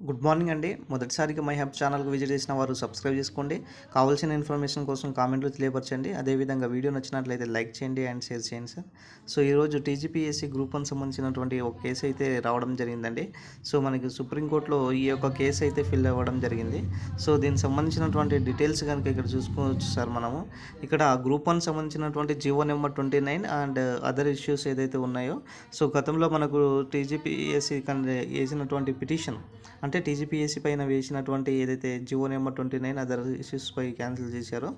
Good morning అండి. మొదటిసారిగా my hub ఛానల్కి విజిట్ చేసిన వారు సబ్స్క్రైబ్ చేసుకోండి. కావాల్సిన ఇన్ఫర్మేషన్ కోసం కామెంట్లు తెలియపరచండి. అదేవిధంగా వీడియో నచ్చినట్లయితే లైక్ చేయండి అండ్ షేర్ చేయండి సార్. సో ఈరోజు టీజీపీఎస్సీ గ్రూప్ వన్ సంబంధించినటువంటి ఒక కేసు అయితే రావడం జరిగిందండి. సో మనకి సుప్రీంకోర్టులో ఈ యొక్క కేసు అయితే ఫిల్ అవ్వడం జరిగింది. సో దీనికి సంబంధించినటువంటి డీటెయిల్స్ కనుక ఇక్కడ చూసుకోవచ్చు సార్ మనము. ఇక్కడ గ్రూప్ వన్ సంబంధించినటువంటి GO number twenty nine and other issues ఏదైతే ఉన్నాయో సో గతంలో మనకు టీజీపీఎస్సీ వేసినటువంటి పిటిషన్ అంటే టీజీపీఎస్సీ పైన వేసినటువంటి ఏదైతే GO number twenty nine other issues పై క్యాన్సిల్ చేశారో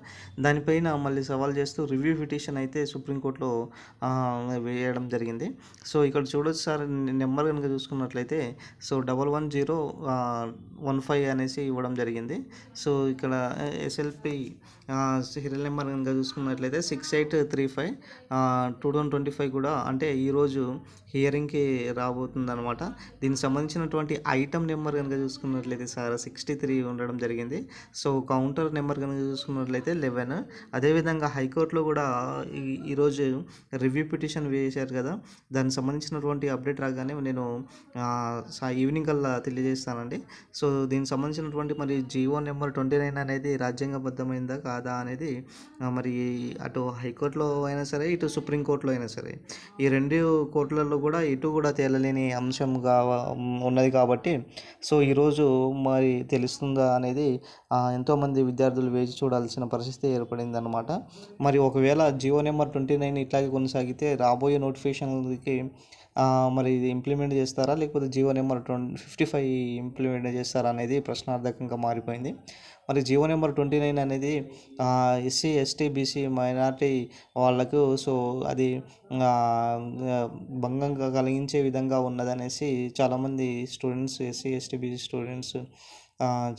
దానిపైన మళ్ళీ సవాల్ చేస్తూ రివ్యూ పిటిషన్ అయితే సుప్రీంకోర్టులో వేయడం జరిగింది. సో ఇక్కడ చూడొచ్చు సార్ నెంబర్ కనుక చూసుకున్నట్లయితే so double one zero one five అనేసి ఇవ్వడం జరిగింది. సో ఇక్కడ ఎస్ఎల్పి సీరియల్ నెంబర్ కనుక చూసుకున్నట్లయితే six eight three five two thousand twenty five కూడా అంటే ఈరోజు హియరింగ్కి రాబోతుంది అనమాట దీనికి సంబంధించినటువంటి ఐటమ్ నెంబర్ కనుక చూసుకున్నట్లయితే సార్ సిక్స్టీ త్రీ ఉండడం జరిగింది. సో కౌంటర్ నెంబర్ కనుక చూసుకున్నట్లయితే లెవెన్. అదేవిధంగా హైకోర్టులో కూడా ఈ ఈరోజు రివ్యూ పిటిషన్ వేశారు కదా. దానికి సంబంధించినటువంటి అప్డేట్ రాగానే నేను ఈవినింగ్ కల్లా తెలియజేస్తానండి. సో దీనికి సంబంధించినటువంటి మరి జియో నెంబర్ ట్వంటీ నైన్ అనేది రాజ్యాంగబద్ధమైందా కాదా అనేది మరి అటు హైకోర్టులో అయినా సరే ఇటు సుప్రీంకోర్టులో అయినా సరే ఈ రెండు కోర్టులలో కూడా ఇటు కూడా తేలలేని అంశంగా ఉన్నది కాబట్టి సో ఈరోజు మరి తెలుస్తుందా అనేది ఎంతోమంది విద్యార్థులు వేచి చూడాల్సిన పరిస్థితి ఏర్పడింది అనమాట మరి ఒకవేళ జియో నెంబర్ ట్వంటీ నైన్ ఇట్లాగే కొనసాగితే రాబోయే నోటిఫికేషన్కి మరి ఇది ఇంప్లిమెంట్ చేస్తారా? లేకపోతే GO number twenty fifty five implement చేస్తారా అనేది ప్రశ్నార్థకంగా మారిపోయింది. మరి జియో నెంబర్ ట్వంటీ నైన్ అనేది ఎస్సీ ఎస్టీ బీసీ మైనార్టీ వాళ్ళకు సో అది భంగంగా కలిగించే విధంగా ఉన్నదనేసి చాలామంది students SC ST BC students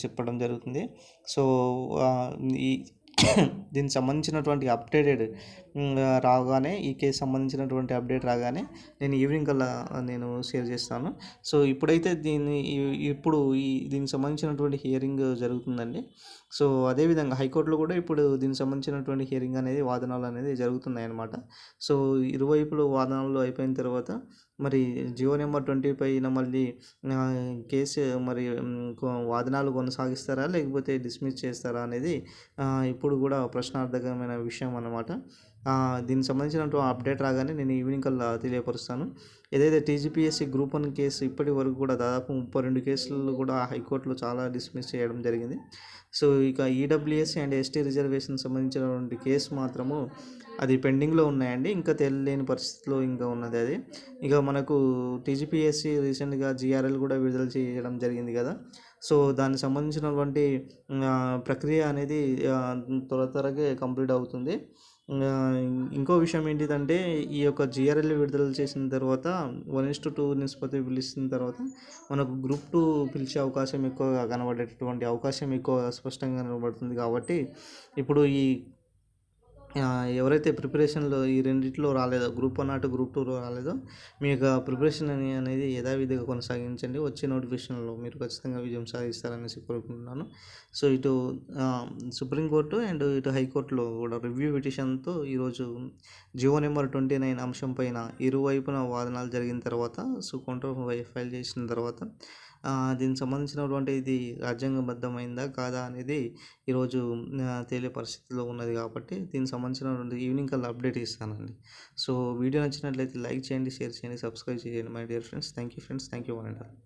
చెప్పడం జరుగుతుంది. సో ఈ దీనికి సంబంధించినటువంటి అప్డేటెడ్ రాగానే ఈ కేసు సంబంధించినటువంటి అప్డేట్ రాగానే నేను ఈవినింగ్ కల్లా నేను షేర్ చేస్తాను. సో ఇప్పుడైతే దీన్ని ఇప్పుడు ఈ దీనికి సంబంధించినటువంటి హియరింగ్ జరుగుతుందండి. సో అదేవిధంగా హైకోర్టులో కూడా ఇప్పుడు దీనికి సంబంధించినటువంటి హియరింగ్ అనేది వాదనలు అనేది జరుగుతున్నాయి అన్నమాట సో ఇరువైపులు వాదనలు అయిపోయిన తర్వాత మరి జియో నెంబర్ ట్వంటీ పైన మళ్ళీ కేసు మరి వాదనాలు కొనసాగిస్తారా లేకపోతే డిస్మిస్ చేస్తారా అనేది ఇప్పుడు అప్పుడు కూడా ప్రశ్నార్థకమైన విషయం అన్నమాట. దీనికి సంబంధించినటువంటి అప్డేట్ రాగానే నేను ఈవినింగ్ కల్లా తెలియపరుస్తాను. ఏదైతే టీజీపీఎస్సీ గ్రూప్ వన్ కేసు ఇప్పటి వరకు కూడా దాదాపు ముప్పై రెండు కేసులు కూడా హైకోర్టులో చాలా డిస్మిస్ చేయడం జరిగింది. సో ఇక ఈడబ్ల్యూఎస్సీ అండ్ ఎస్టీ రిజర్వేషన్ సంబంధించినటువంటి కేసు మాత్రము అది పెండింగ్లో ఉన్నాయండి. ఇంకా తెలియలేని పరిస్థితిలో ఇంకా ఉన్నది అది. ఇక మనకు టీజీపీఎస్సీ రీసెంట్గా జిఆర్ఎల్ కూడా విడుదల చేయడం జరిగింది కదా. సో దానికి సంబంధించినటువంటి ప్రక్రియ అనేది త్వర త్వరగా కంప్లీట్ అవుతుంది. ఇంకో విషయం ఏంటిదంటే ఈ యొక్క జిఆర్ఎల్ విడుదల చేసిన తర్వాత వన్ ఇస్ టు టూ నిష్పత్తి పిలిచిన తర్వాత మనకు గ్రూప్ టూ పిలిచే అవకాశం ఎక్కువగా కనబడేటటువంటి అవకాశం ఎక్కువ స్పష్టంగా కనబడుతుంది కాబట్టి ఇప్పుడు ఈ ఎవరైతే ప్రిపరేషన్లో ఈ రెండిట్లో రాలేదో గ్రూప్ వన్ అటు గ్రూప్ టూలో రాలేదో మీ యొక్క ప్రిపరేషన్ అని అనేది యథావిధిగా కొనసాగించండి. వచ్చే నోటిఫికేషన్లో మీరు ఖచ్చితంగా విజయం సాధిస్తారనేసి కోరుకుంటున్నాను. సో ఇటు సుప్రీంకోర్టు అండ్ ఇటు హైకోర్టులో కూడా రివ్యూ పిటిషన్తో ఈరోజు జియో నెంబర్ ట్వంటీ నైన్ అంశం పైన ఇరువైపున వాదనలు జరిగిన తర్వాత సో కౌంటర్ ఫైల్ చేసిన తర్వాత దీనికి సంబంధించినటువంటి ఇది రాజ్యాంగబద్ధమైందా కాదా అనేది ఈరోజు తేలే పరిస్థితిలో ఉన్నది కాబట్టి దీనికి సంబంధించినటువంటి ఈవినింగ్ కల్లా అప్డేట్ ఇస్తానండి. సో వీడియో నచ్చినట్లయితే లైక్ చేయండి షేర్ చేయండి సబ్స్క్రైబ్ చేయండి my dear friends. Thank you friends. Thank you one and all.